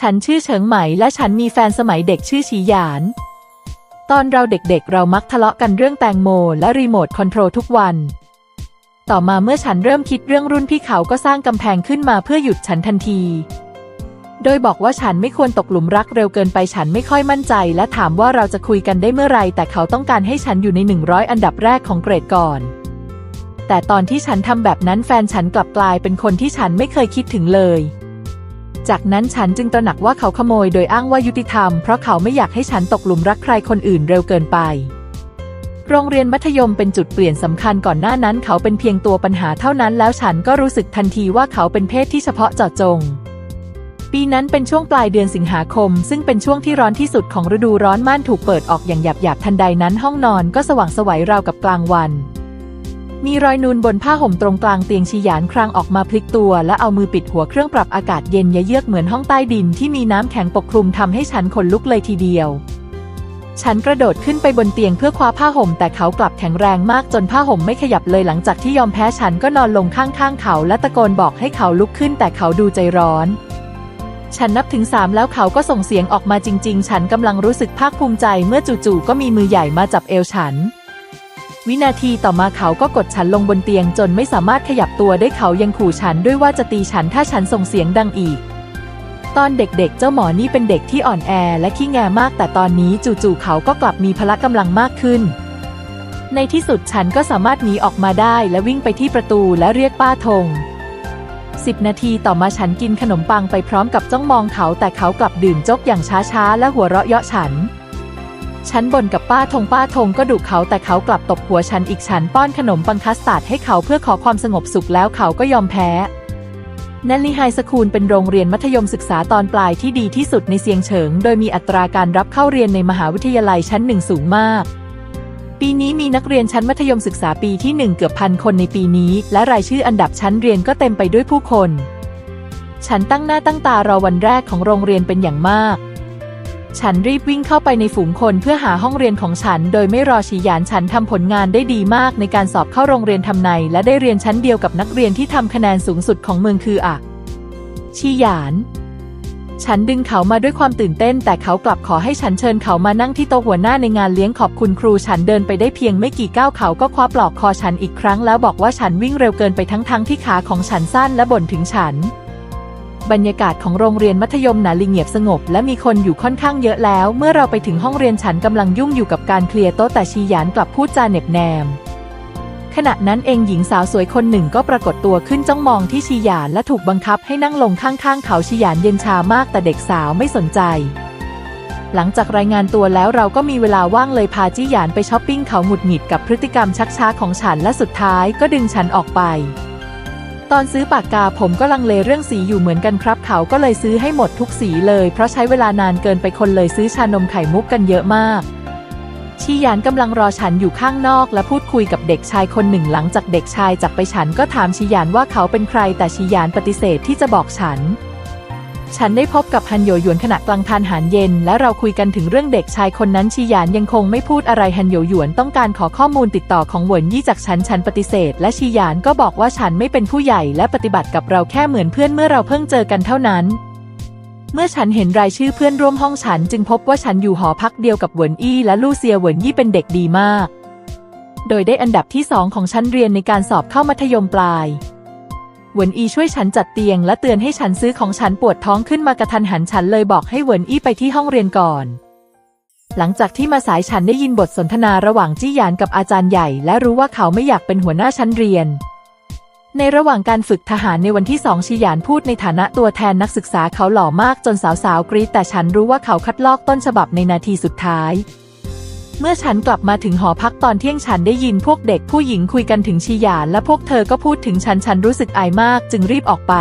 ฉันชื่อเฉิงไหมและฉันมีแฟนสมัยเด็กชื่อฉีหยาน ตอนเราเด็กๆ เรามักทะเลาะกันเรื่องแตงโม และรีโมทคอนโทรลทุกวัน ต่อมาเมื่อฉันเริ่มคิดเรื่องรุ่นพี่เขาก็สร้างกำแพงขึ้นมาเพื่อหยุดฉันทันที โดยบอกว่าฉันไม่ควรตกหลุมรักเร็วเกินไปฉันไม่ค่อยมั่นใจ และถามว่าเราจะคุยกันได้เมื่อไรแต่เขาต้องการให้ฉันอยู่ใน 100 อันดับแรกของเกรดก่อนแต่ตอนที่ฉันทำแบบนั้นแฟนฉันกลับกลายเป็นคนที่ฉันไม่เคยคิดถึงเลย จากนั้นฉันจึงตระหนักว่าเขาขโมยโดยอ้างว่ายุติธรรม เพราะเขาไม่อยากให้ฉันตกหลุมรักใครคนอื่นเร็วเกินไป โรงเรียนมัธยมเป็นจุดเปลี่ยนสำคัญก่อนหน้านั้นเขาเป็นเพียงตัวปัญหาเท่านั้นแล้วฉันก็รู้สึกทันทีว่าเขาเป็นเพศที่เฉพาะเจาะจง ปีนั้นเป็นช่วงปลายเดือนสิงหาคม ซึ่งเป็นช่วงที่ร้อนที่สุดของฤดูร้อนม่านถูกเปิดออกอย่างหยาบๆทันใดนั้นห้องนอนก็สว่างสวัยราวกับกลางวัน มีรอยนูนบนผ้าห่มตรงกลางเตียงชีหยานครางออกมาพลิกตัว และเอามือปิดหัวเครื่องปรับอากาศเย็นยะเยือกเหมือนห้องใต้ดินที่มีน้ำแข็งปกคลุมทำให้ฉันขนลุกเลยทีเดียว ฉันกระโดดขึ้นไปบนเตียงเพื่อคว้าผ้าห่ม แต่เขากลับแข็งแรงมากจนผ้าห่มไม่ขยับเลยหลังจากที่ยอมแพ้ฉันก็นอนลงข้างๆ เขาและตะโกนบอกให้เขาลุกขึ้น แต่เขาดูใจร้อนฉันนับถึงสามแล้วเขาก็ส่งเสียงออกมาจริง ๆ ฉันกำลังรู้สึกภาคภูมิใจเมื่อจู่ๆก็มีมือใหญ่มาจับเอวฉัน วินาทีต่อมาเขาก็กดฉันลงบนเตียงจนไม่สามารถขยับตัวได้เขายังขู่ฉันด้วยว่าจะตีฉันถ้าฉันส่งเสียงดังอีก ตอนเด็กๆ เจ้าหมอนี่เป็นเด็กที่อ่อนแอและขี้แงมาก แต่ตอนนี้จู่ๆเขาก็กลับมีพละกำลังมากขึ้น ในที่สุดฉันก็สามารถหนีออกมาได้และวิ่งไปที่ประตูและเรียกป้าธงสิบนาทีต่อมาฉันกินขนมปังไปพร้อมกับจ้องมองเขาแต่เขากลับดื่มจกอย่างช้าๆ และหัวเราะเยาะฉัน ฉันบ่นกับป้าธงป้าธงก็ดุเขาแต่เขากลับตบหัวฉันอีกฉันป้อนขนมปังคัสตาร์ดให้เขาเพื่อขอความสงบสุขแล้วเขาก็ยอมแพ้นันลี่ไฮสคูลเป็นโรงเรียนมัธยมศึกษาตอนปลายที่ดีที่สุดในเซียงเฉิง โดยมีอัตราการรับเข้าเรียนในมหาวิทยาลัยชั้นหนึ่งสูงมาก ปีนี้มีนักเรียนชั้นมัธยมศึกษาปีที่หนึ่งเกือบพันคนในปีนี้ และรายชื่ออันดับชั้นเรียนก็เต็มไปด้วยผู้คน ฉันตั้งหน้าตั้งตารอวันแรกของโรงเรียนเป็นอย่างมาก ฉันรีบวิ่งเข้าไปในฝูงคนเพื่อหาห้องเรียนของฉัน โดยไม่รอฉีหยานฉันทำผลงานได้ดีมากในการสอบเข้าโรงเรียนทำใน และได้เรียนชั้นเดียวกับนักเรียนที่ทำคะแนนสูงสุดของเมืองคืออะชีหยาน ฉันดึงเขามาด้วยความตื่นเต้น แต่เขากลับขอให้ฉันเชิญเขามานั่งที่โต๊ะหัวหน้าในงานเลี้ยงขอบคุณครู ฉันเดินไปได้เพียงไม่กี่ก้าวเขาก็คว้าปลอกคอฉันอีกครั้ง แล้วบอกว่าฉันวิ่งเร็วเกินไปทั้งๆทที่ขาของฉันสั้นและบ่นถึงฉัน บรรยากาศของโรงเรียนมัธยมหนาลิงเงียบสงบ และมีคนอยู่ค่อนข้างเยอะแล้ว เมื่อเราไปถึงห้องเรียนฉันกำลังยุ่งอยู่กับการเคลียร์โต๊ะแต่ชีหยานกลับพูดจาเหน็บแนม ขณะนั้นเองหญิงสาวสวยคนหนึ่งก็ปรากฏตัวขึ้นจ้องมองที่ชีหยานและถูกบังคับให้นั่งลงข้างๆเขาชีหยานเย็นชามากแต่เด็กสาวไม่สนใจหลังจากรายงานตัวแล้วเราก็มีเวลาว่างเลยพาจี้หยานไปช้อปปิ้งเขาหงุดหงิดกับพฤติกรรมชักช้าของฉันและสุดท้ายก็ดึงฉันออกไป ตอนซื้อปากกาผมก็ลังเลเรื่องสีอยู่เหมือนกันครับ เขาก็เลยซื้อให้หมดทุกสีเลย เพราะใช้เวลานานเกินไปคนเลยซื้อชานมไข่มุกกันเยอะมาก ชียานกำลังรอฉันอยู่ข้างนอกและพูดคุยกับเด็กชายคนหนึ่งหลังจากเด็กชายจากไปฉันก็ถามชียานว่าเขาเป็นใครแต่ชียานปฏิเสธที่จะบอกฉัน ฉันได้พบกับฮันโยหยวนขณะกลางทานอาหารเย็น และเราคุยกันถึงเรื่องเด็กชายคนนั้นชีหยานยังคงไม่พูดอะไรฮันโยหยวนต้องการขอข้อมูลติดต่อของหวนยี่จากฉันฉันปฏิเสธ และชีหยานก็บอกว่าฉันไม่เป็นผู้ใหญ่และปฏิบัติกับเราแค่เหมือนเพื่อนเมื่อเราเพิ่งเจอกันเท่านั้นเมื่อฉันเห็นรายชื่อเพื่อนร่วมห้องฉันจึงพบว่าฉันอยู่หอพักเดียวกับเหวินอี้และลู่เซียเหวินยี่เป็นเด็กดีมาก โดยได้อันดับที่สองของชั้นเรียนในการสอบเข้ามัธยมปลาย เหวินอีช่วยฉันจัดเตียงและเตือนให้ฉันซื้อของฉันปวดท้องขึ้นมากระทันหันฉันเลยบอกให้เหวินอีไปที่ห้องเรียนก่อน หลังจากที่มาสายฉันได้ยินบทสนทนาระหว่างจี้หยานกับอาจารย์ใหญ่ และรู้ว่าเขาไม่อยากเป็นหัวหน้าชั้นเรียน ในระหว่างการฝึกทหารในวันที่สองชีหยานพูดในฐานะตัวแทนนักศึกษาเขาหล่อมากจนสาวๆกรี๊ดแต่ฉันรู้ว่าเขาคัดลอกต้นฉบับในนาทีสุดท้าย เมื่อฉันกลับมาถึงหอพักตอนเที่ยงฉันได้ยินพวกเด็กผู้หญิงคุยกันถึงชีหยานและพวกเธอก็พูดถึงฉันฉันรู้สึกอายมากจึงรีบออกไป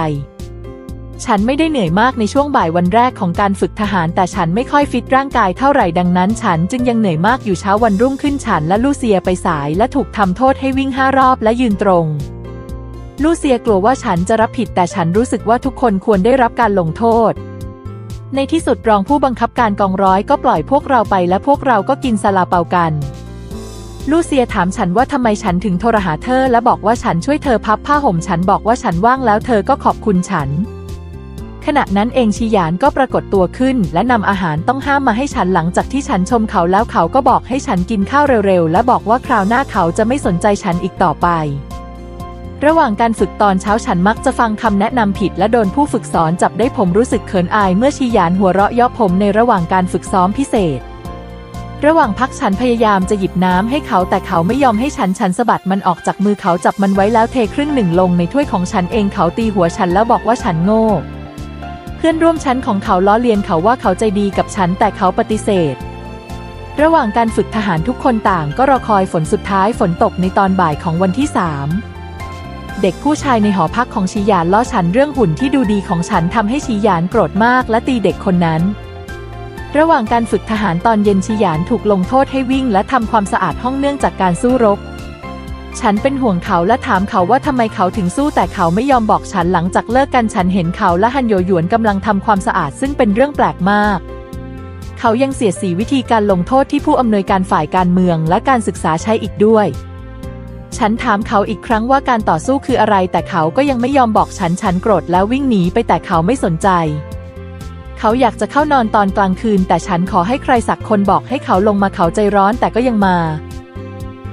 ฉันไม่ได้เหนื่อยมากในช่วงบ่ายวันแรกของการฝึกทหาร แต่ฉันไม่ค่อยฟิตร่างกายเท่าไหร่ดังนั้น ฉันจึงยังเหนื่อยมากอยู่เช้าวันรุ่งขึ้นฉันและลูเซียไปสายและถูกทำโทษให้วิ่งห้ารอบและยืนตรงลูเซียกลัวว่าฉันจะรับผิดแต่ฉันรู้สึกว่าทุกคนควรได้รับการลงโทษ ในที่สุดรองผู้บังคับการกองร้อยก็ปล่อยพวกเราไปและพวกเราก็กินซาลาเปากัน ลูเซียถามฉันว่าทำไมฉันถึงโทรหาเธอและบอกว่าฉันช่วยเธอพับผ้าห่มฉันบอกว่าฉันว่างแล้วเธอก็ขอบคุณฉัน ขณะนั้นเองชีหยานก็ปรากฏตัวขึ้น และนำอาหารต้องห้ามมาให้ฉันหลังจากที่ฉันชมเขาแล้วเขาก็บอกให้ฉันกินข้าวเร็วๆและบอกว่าคราวหน้าเขาจะไม่สนใจฉันอีกต่อไป ระหว่างการฝึกตอนเช้าฉันมักจะฟังคำแนะนำผิดและโดนผู้ฝึกสอนจับได้ผมรู้สึกเขินอายเมื่อชีหยานหัวเราะยาะผมในระหว่างการฝึกซ้อมพิเศษ ระหว่างพักฉันพยายามจะหยิบน้ำให้เขาแต่เขาไม่ยอมให้ฉันฉันสะบัดมันออกจากมือเขาจับมันไว้แล้วเทครึ่งหนึ่งลงในถ้วยของฉันเองเขาตีหัวฉันแล้วบอกว่าฉันโง่ เพื่อนร่วมชั้นของเขาล้อเลียนเขาว่าเขาใจดีกับฉันแต่เขาปฏิเสธระหว่างการฝึกทหารทุกคนต่างก็รอคอยฝนสุดท้ายฝนตกในตอนบ่ายของวันที่สาม เด็กผู้ชายในหอพักของชีหยานล้อฉันเรื่องหุ่นที่ดูดีของฉันทำให้ชีหยานโกรธมากและตีเด็กคนนั้น ระหว่างการฝึกทหารตอนเย็นชีหยานถูกลงโทษให้วิ่งและทำความสะอาดห้องเนื่องจากการสู้รบ ฉันเป็นห่วงเขาและถามเขาว่าทำไมเขาถึงสู้แต่เขาไม่ยอมบอกฉันหลังจากเลิกกันฉันเห็นเขาและฮันโยหยวนกำลังทำความสะอาดซึ่งเป็นเรื่องแปลกมากเขายังเสียสีวิธีการลงโทษที่ผู้อำนวยการฝ่ายการเมืองและการศึกษาใช้อีกด้วย ฉันถามเขาอีกครั้งว่าการต่อสู้คืออะไร แต่เขาก็ยังไม่ยอมบอกฉัน ฉันโกรธแล้ววิ่งหนีไปแต่เขาไม่สนใจ เขาอยากจะเข้านอนตอนกลางคืน แต่ฉันขอให้ใครสักคนบอกให้เขาลงมาเขาใจร้อนแต่ก็ยังมา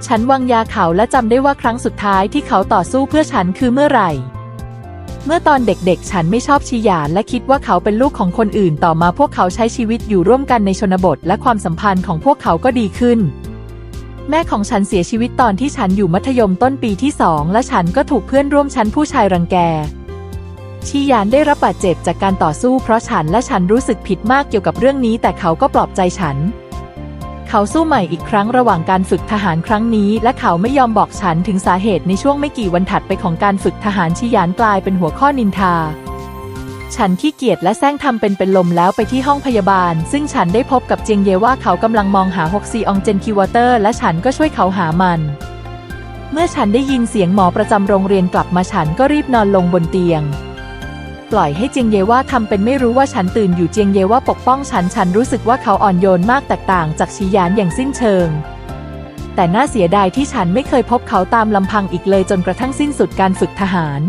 ฉันวางยาเขาและจำได้ว่าครั้งสุดท้ายที่เขาต่อสู้เพื่อฉันคือเมื่อไหร่ เมื่อตอนเด็กๆ ฉันไม่ชอบชียาและคิดว่าเขาเป็นลูกของคนอื่น ต่อมาพวกเขาใช้ชีวิตอยู่ร่วมกันในชนบท และความสัมพันธ์ของพวกเขาก็ดีขึ้น แม่ของฉันเสียชีวิตตอนที่ฉันอยู่มัธยมต้นปีที่สองและฉันก็ถูกเพื่อนร่วมชั้นผู้ชายรังแก ชียานได้รับบาดเจ็บจากการต่อสู้เพราะฉันและฉันรู้สึกผิดมากเกี่ยวกับเรื่องนี้ แต่เขาก็ปลอบใจฉัน เขาสู้ใหม่อีกครั้งระหว่างการฝึกทหารครั้งนี้ และเขาไม่ยอมบอกฉันถึงสาเหตุในช่วงไม่กี่วันถัดไปของการฝึกทหารชิยานกลายเป็นหัวข้อนินทา ฉันขี้เกียจและแซงทำเป็นเป็นลมแล้วไปที่ห้องพยาบาล ซึ่งฉันได้พบกับเจียงเยว่าเขากำลังมองหาฮกซีอองเจนคิวเตอร์ และฉันก็ช่วยเขาหามัน เมื่อฉันได้ยินเสียงหมอประจำโรงเรียนกลับมาฉันก็รีบนอนลงบนเตียง ปล่อยให้เจียงเยว่าทำเป็นไม่รู้ว่าฉันตื่นอยู่เจียงเยว่าปกป้องฉันฉันรู้สึกว่าเขาอ่อนโยนมากแตกต่างจากชีหยานอย่างสิ้นเชิงแต่น่าเสียดายที่ฉันไม่เคยพบเขาตามลำพังอีกเลยจนกระทั่งสิ้นสุดการฝึกทหาร